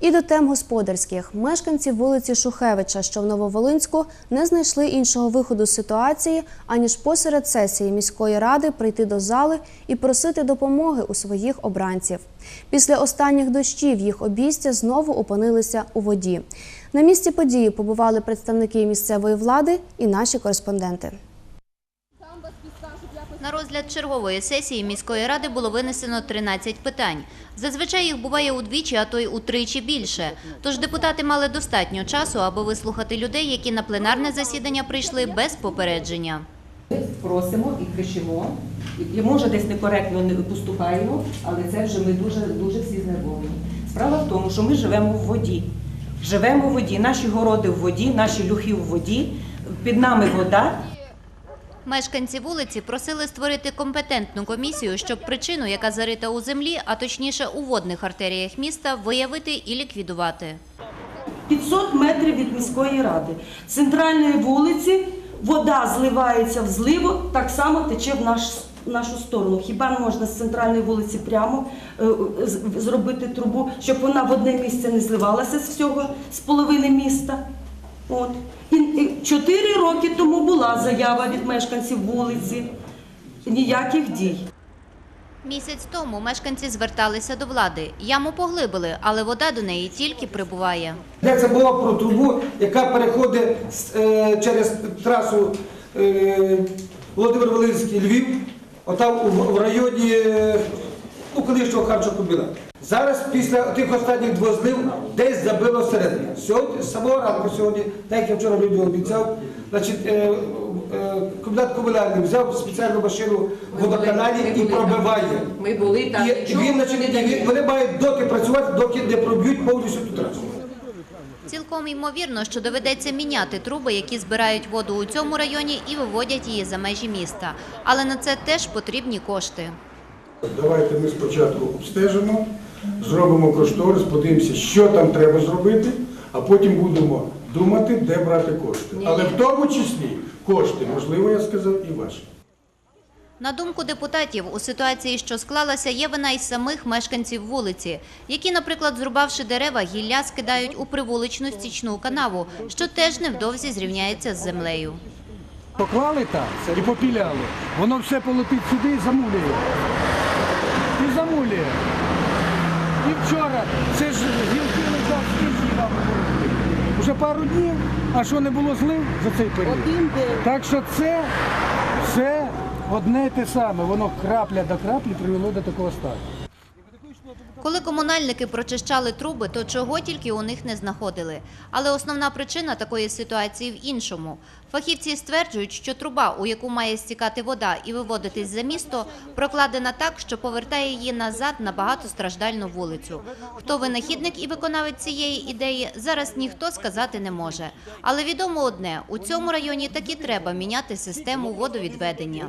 І до тем господарських мешканці вулиці Шухевича, що в Нововолинську, не знайшли іншого виходу з ситуації, аніж посеред сесії міської ради прийти до зали і просити допомоги у своїх обранців. Після останніх дощів їх обійстя знову опинилися у воді. На місці події побували представники місцевої влади і наші кореспонденти. На розгляд чергової сесії міської ради було винесено 13 питань. Зазвичай їх буває удвічі, а то й утричі більше. Тож депутати мали достатньо часу, аби вислухати людей, які на пленарне засідання прийшли без попередження. просимо і кричимо. І може десь некоректно не поступаємо, але це вже ми дуже дуже всі знервовані. Справа в тому, що ми живемо в воді. Живемо в воді, наші городи в воді, наші люхи в воді, під нами вода. Мешканці вулиці просили створити компетентну комісію, щоб причину, яка зарита у землі, а точніше у водних артеріях міста, виявити і ліквідувати. 500 метрів від міської ради. Центральної вулиці вода зливається в зливу, так само тече в наш, нашу сторону. Хіба можна з центральної вулиці прямо е, зробити трубу, щоб вона в одне місце не зливалася з всього, з половини міста? От. І, і чотири роки тому була заява від мешканців вулиці. Ніяких дій. Місяць тому мешканці зверталися до влади. Яму поглибили, але вода до неї тільки прибуває. Йдеться мова про трубу, яка переходить е, через трасу е, Володимир Волинський Львів, отам в районі ну, колишнього харчокомбінату. Зараз після тих останніх двох злив десь забило всередині. Сьогодні, з самого ранку сьогодні, так як я вчора людям обіцяв, значить, е, е, комбінат комунальний взяв спеціальну машину в водоканалі і пробиває. Ми були там. І він, значить, і він- вони мають доки працювати, доки не проб'ють повністю ту трасу. Цілком ймовірно, що доведеться міняти труби, які збирають воду у цьому районі і виводять її за межі міста. Але на це теж потрібні кошти. Давайте ми спочатку обстежимо, зробимо кошторис, подивимося, що там треба зробити, а потім будемо думати, де брати кошти. Але в тому числі кошти, можливо, я сказав, і ваші. На думку депутатів, у ситуації, що склалася, є вина й самих мешканців вулиці, які, наприклад, зрубавши дерева, гілля скидають у привуличну стічну канаву, що теж невдовзі зрівняється з землею. Поклали там і попіляли. Воно все полетить сюди і замулює. І замулює. І вчора це ж гілки лежать скільки вам? Уже пару днів, а що не було злив за цей період? Так що це все одне й те саме. Воно крапля до краплі привело до такого стану. Коли комунальники прочищали труби, то чого тільки у них не знаходили. Але основна причина такої ситуації в іншому. Фахівці стверджують, що труба, у яку має стікати вода і виводитись за місто, прокладена так, що повертає її назад на багатостраждальну вулицю. Хто винахідник і виконавець цієї ідеї, зараз ніхто сказати не може. Але відомо одне: у цьому районі таки треба міняти систему водовідведення.